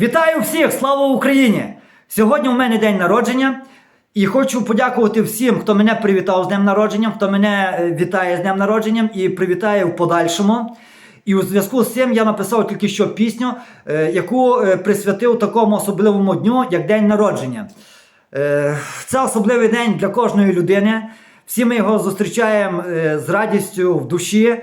Вітаю всіх! Слава Україні! Сьогодні у мене день народження. І хочу подякувати всім, хто мене привітав з днем народженням, хто мене е, вітає з днем народженням і привітає в подальшому. І у зв'язку з цим я написав тільки що пісню, е, яку е, присвятив такому особливому дню, як день народження. Це особливий день для кожної людини. Всі ми його зустрічаємо з радістю в душі.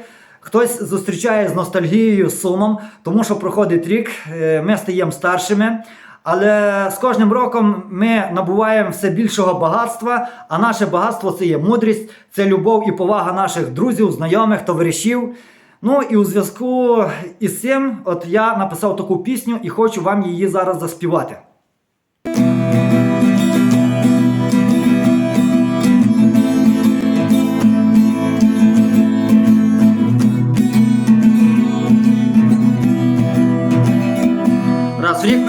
Хтось зустрічає з ностальгією, з сумом, тому що проходить рік, е, ми стаємо старшими. Але з кожним роком ми набуваємо все більшого багатства, а наше багатство це є мудрість, це любов і повага наших друзів, знайомих, товаришів. Ну і у зв'язку із цим, от я написав таку пісню і хочу вам її зараз заспівати.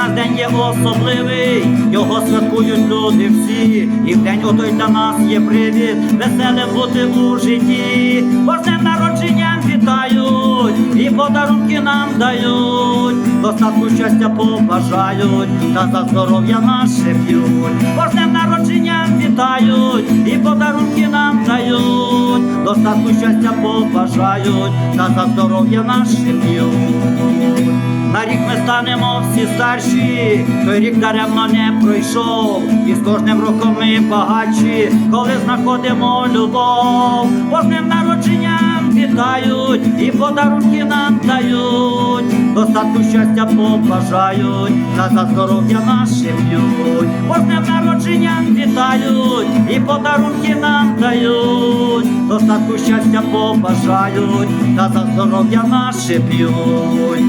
Наш день є особливий, його святкують люди всі, і в день отой для нас є привід, веселим бути у житті, бо народженням вітають, і подарунки нам дають, достатку щастя побажають, та за здоров'я наше п'ють, бо народженням вітають, і подарунки нам дають, достатку щастя побажають, та за здоров'я наше п'ють. На рік ми станемо всі старші, той рік даремно не пройшов, і з кожним роком ми багатші, коли знаходимо любов, бо народженням вітають, і подарунки нам дають, достатку щастя побажають, та за здоров'я наше п'ють, бо народженням вітають, і подарунки нам дають, достатку щастя побажають, та за здоров'я наше п'ють.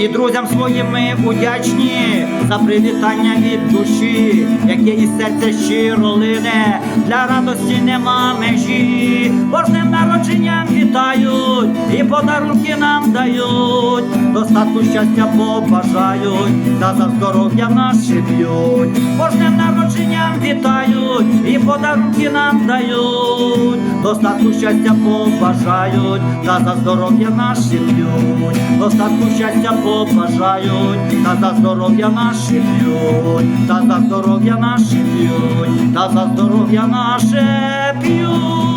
І друзям своїм ми удячні за привітання від душі, яке із серця щиро лине, для радості нема межі, днем народженням вітають, і подарунки нам дають, достатку щастя побажають, та за здоров'я наше з днем народженням вітають, і подарунки нам дають, достатку щастя побажають, та за здоров'я наше б'ють, достатку щастя побажають, та за здоров'я наші п'ють, та за здоров'я наші б'ють, та за здоров'я наше п'ють.